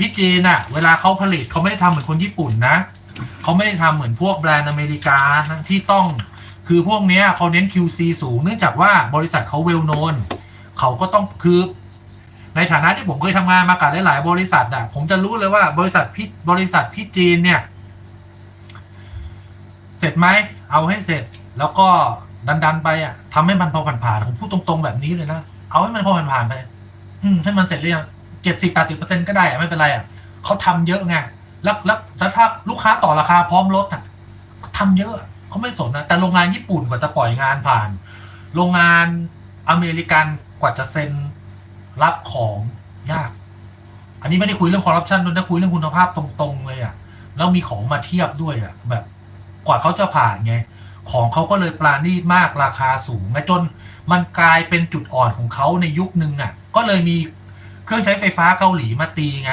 พี่จีนอะเวลาเขาผลิตเขาไม่ได้ทำเหมือนคนญี่ปุ่นนะเขาไม่ได้ทำเหมือนพวกแบรนด์อเมริกานะที่ต้องคือพวกเนี้ยเขาเน้น QC สูงเนื่องจากว่าบริษัทเขาเวลโนนเขาก็ต้องคือ ในฐานะที่ผมเคยทำงานมากับหลายๆบริษัทอะผมจะรู้เลยว่าบริษัทพี่บริษัทพี่จีนเนี่ย เสร็จไหมเอาให้เสร็จแล้วก็ดันๆไปอะทำให้มันพอผ่านๆผมพูดตรงๆแบบนี้เลยนะเอาให้มันพอผ่านๆไป อืมให้มันเสร็จเรียง เจ็ดสิบแปดสิบเปอร์เซ็นต์ก็ได้อะไม่เป็นไรอะเขาทำเยอะไงแล้วแล้วแล้วถ้าลูกค้าต่อราคาพร้อมลดอะทำเยอะเขาไม่สนนะแต่โรงงานญี่ปุ่นกว่าจะปล่อยงานผ่าน โรงงานอเมริกันกว่าจะเซ็นรับของยาก อันนี้ไม่ได้คุยเรื่องคอร์รัปชันด้วยนะคุยเรื่องคุณภาพตรงๆเลยอะแล้วมีของมาเทียบด้วยอะแบบ กว่าเขาจะผ่านไง ของเขาก็เลยปราณีตมากราคาสูงไงจนมันกลายเป็นจุดอ่อนของเขาในยุคนึงอะ ก็เลยมี รื่องใช้ไฟฟ้าเกาหลีมาตีไง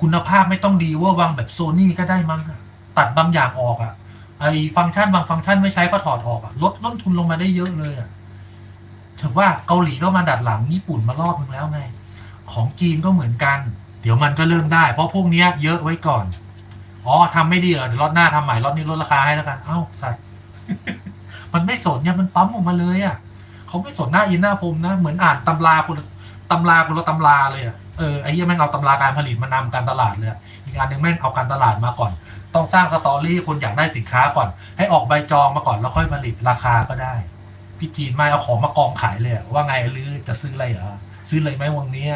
คุณภาพไม่ต้องดีเว่าวังแบบโซนี่ก็ได้มั้งตัดบางอย่างออกอะไอฟังก์ชันบางฟังก์ชันไม่ใช้ก็ถอดออกอะลดต้นทุนลงมาได้เยอะเลยอะถือว่าเกาหลีก็มาดัดหลังญี่ปุ่นมารอบนึงแล้วไง ของจีนก็เหมือนกัน เดี๋ยวมันก็เริ่มได้ เพราะพวกเนี้ยเยอะไว้ก่อน อ๋อทำไม่ดีเหรอเดี๋ยวรอบหน้าทำใหม่รอบนี้ลดราคาให้แล้วกัน เอ้าสัตว์มันไม่สนเนี่ยมันปั๊มออกมาเลยอะเขาไม่สนหน้าอินหน้าพรมนะ เหมือนอ่านตำราคน ตำราคนละตำราเลยอะเออไอ้เหี้ยแม่งเอาตำราการผลิตมานำการตลาดเลยอะอีกอันหนึ่งแม่งเอาการตลาดมาก่อน ต้องสร้างสตอรี่คนอยากได้สินค้าก่อน ให้ออกใบจองมาก่อนแล้วค่อยผลิตราคาก็ได้ พี่จีนไม่เอาของมากองขายเลยอะว่าไงหรือจะซื้ออะไรเหรอซื้อเลยไหมวันเนี้ย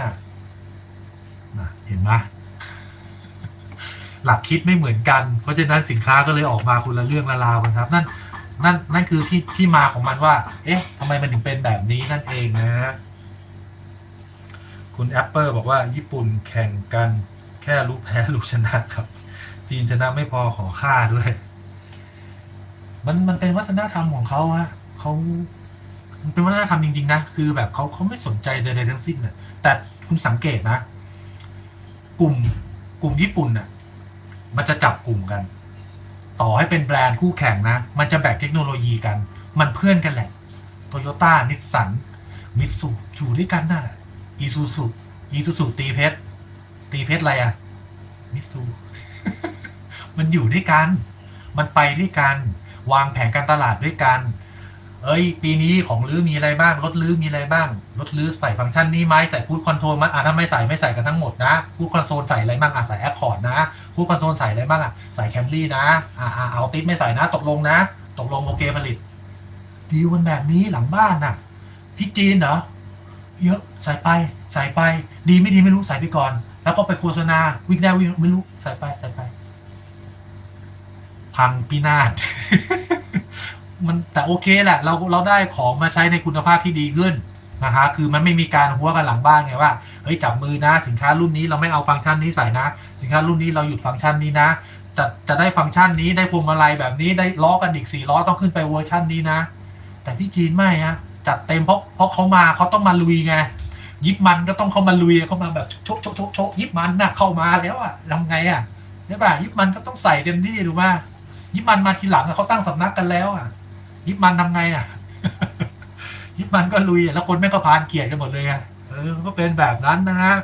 นะเห็นไหมหลักคิดไม่เหมือนกัน เพราะฉะนั้นสินค้าก็เลยออกมาคนละเรื่องละราวกันครับ นั่นนั่นนั่นคือที่ที่มาของมันว่า เอ๊ะทำไมมันถึงเป็นแบบนี้นั่นเองนะ คุณแอปเปิลบอกว่าญี่ปุ่นแข่งกันแค่รู้แพ้รู้ชนะครับ จีนชนะไม่พอขอค่าด้วย มันมันเป็นวัฒนธรรมของเขาฮะเขามันเป็นวัฒนธรรมจริง ๆ นะ คือแบบเขาเขาไม่สนใจใดๆทั้งสิ้นเนะแต่คุณสังเกตนะ กลุ่มกลุ่มญี่ปุ่นน่ะ มันจะจับกลุ่มกัน ต่อให้เป็นแบรนด์คู่แข่งนะ มันจะแบกเทคโนโลยีกัน มันเพื่อนกันแหละโตโยต้านิสสันมิตซูอยู่ด้วยกันน่ะ อีซูซูอีซูซูตีเพชรตีเพชรอะไรอะ มิซู มันอยู่ด้วยกัน มันไปด้วยกัน วางแผนการตลาดด้วยกัน เอ้ย ปีนี้ของลื้อมีอะไรบ้าง รถลื้อมีอะไรบ้าง รถลื้อใส่ฟังก์ชันนี้ไหมใส่พูดคอนโทรลมั้ยอะถ้าไม่ใส่ไม่ใส่กันทั้งหมดนะพูดคอนโซลใส่อะไรบ้างอะใส่แอคคอร์ดนะพูดคอนโซลใส่อะไรบ้างอะใส่แคมรี่นะอ่าอ่าเอาติดไม่ใส่นะ ตกลงนะ ตกลงโอเคผลิตดีลกันแบบนี้หลังบ้านน่ะ พี่จีนเหรอ เยอะใส่ไปใส่ไป ดีไม่ดีไม่รู้ใส่ไปก่อน แล้วก็ไปโฆษณาวิ่งได้วิ่งไม่รู้ใส่ไปใส่ไป พังพินาศมันแต่โอเคแหละ เราเราได้ของมาใช้ในคุณภาพที่ดีขึ้นนะคะ คือมันไม่มีการหัวกันหลังบ้านไงว่าเฮ้ยจับมือนะ สินค้ารุ่นนี้เราไม่เอาฟังก์ชันนี้ใส่นะ สินค้ารุ่นนี้เราหยุดฟังก์ชันนี้นะจะจะได้ฟังก์ชันนี้ได้พวงมาลัยแบบนี้ได้ล้อกันอีกสี่ล้อต้องขึ้นไปเวอร์ชันนี้นะ แต่พี่จีนไม่ฮะ จัดเต็มเพราะเพราะเขามาเขาต้องมาลุยไงยิบมันก็ต้องเข้ามาลุยเข้ามาแบบโชกโชกโชกชกยิบมันน่ะเข้ามาแล้วอะทำไงอะใช่ป่ะยิบมันก็ต้องใส่เต็มที่ถูกป่ะยิบมันมาทีหลังเขาตั้งสำนักกันแล้วอะยิบมันทำไงอะยิบมันก็ลุยแล้วคนแม่ก็พานเกียรติกันหมดเลยไงเออก็เป็นแบบนั้นนะฮะ